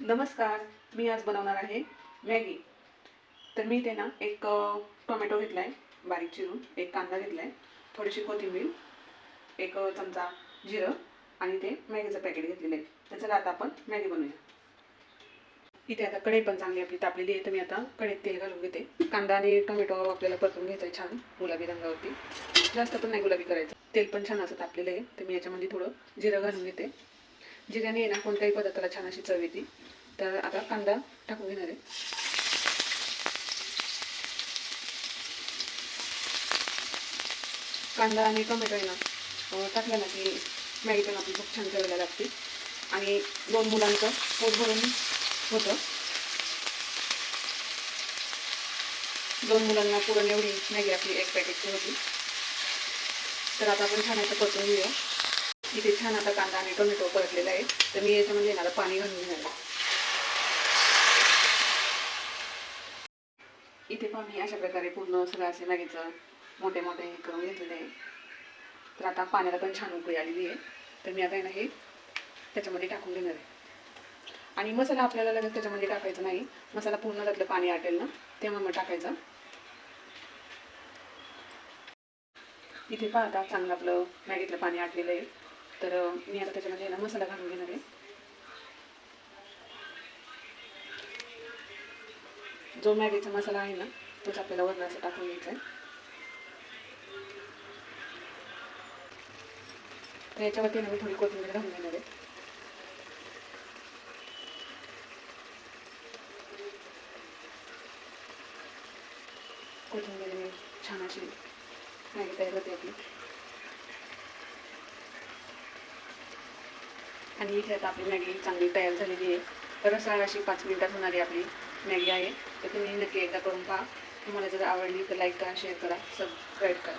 नमस्कार मी आज बनवणार आहे मॅगी. तर मी ते ना एक टोमॅटो घेतला आहे बारीक चिरून एक कांदा घेतला आहे थोडीशी कोथिंबीर एक चमचा जिरं आणि ते मॅगीचं पॅकेट घेतलेलं आहे. तर चला आता आपण मॅगी बनवूया. इथे आता कढई पण चांगली आपली तापलेली आहे तर मी आता कढईत तेल घालून घेते. कांदा आणि टोमॅटो आपल्याला परतून घ्यायचा आहे छान गुलाबी रंगावरती. जास्त पण नाही गुलाबी करायचं. तेल पण छान असं तापलेलं आहे तर मी याच्यामध्ये थोडं जिरं घालून घेते. जिऱ्याने आहे ना कोणत्याही पदार्थाला छान अशी चव येते तर आता कांदा टाकून घेणार आहे. कांदा आणि टोमॅटो आहे ना टाकलं ना की मॅगी पण आपली खूप छान चवायला लागते. आणि दोन मुलांचं पोट भरून होतं. दोन मुलांना पुरण एवढी मॅगी आपली एक पॅकेटची होती. तर आता आपण छान असं परतून घेऊया. इथे छान आता कांदा आणि टोमॅटो परतलेला आहे तर मी याच्यामध्ये येणार पाणी घालून घेणार इथे पण मी अशा प्रकारे पूर्ण सगळं असे मॅगीचं मोठे मोठे हे करून घेतलेले आहे. तर आता पाण्याला पण छान उकळी आलेली आहे. तर मी आता आहे ना हे त्याच्यामध्ये टाकून घेणार आहे. आणि मसाला आपल्याला लगेच त्याच्यामध्ये टाकायचा नाही. मसाला पूर्ण त्यातलं पाणी आटेल ना तेव्हा मग टाकायचं. इथे पाहता चांगलं आपलं मॅगीतलं पाणी आटलेलं आहे. तर मी आता त्याच्यामध्ये याला मसाला घालून घेणार आहे. जो मॅगीचा मसाला आहे ना तोच आपल्याला वरणाचा टाकून घ्यायचा आहे. तर याच्यावरती ना मी थोडी कोथिंबीर घालून घेणार आहे. कोथिंबीर छान अशी मॅगी तयार होते आपली. आणि इथे आता आपली मॅगी चांगली तयार झालेली आहे. तर रसाळ अशी पाच मिनिटात होणारी आपली मॅगी आहे. तर तुम्ही नक्की एकदा करून पहा. तुम्हाला जर आवडली तर लाईक करा शेअर करा सबस्क्राईब करा.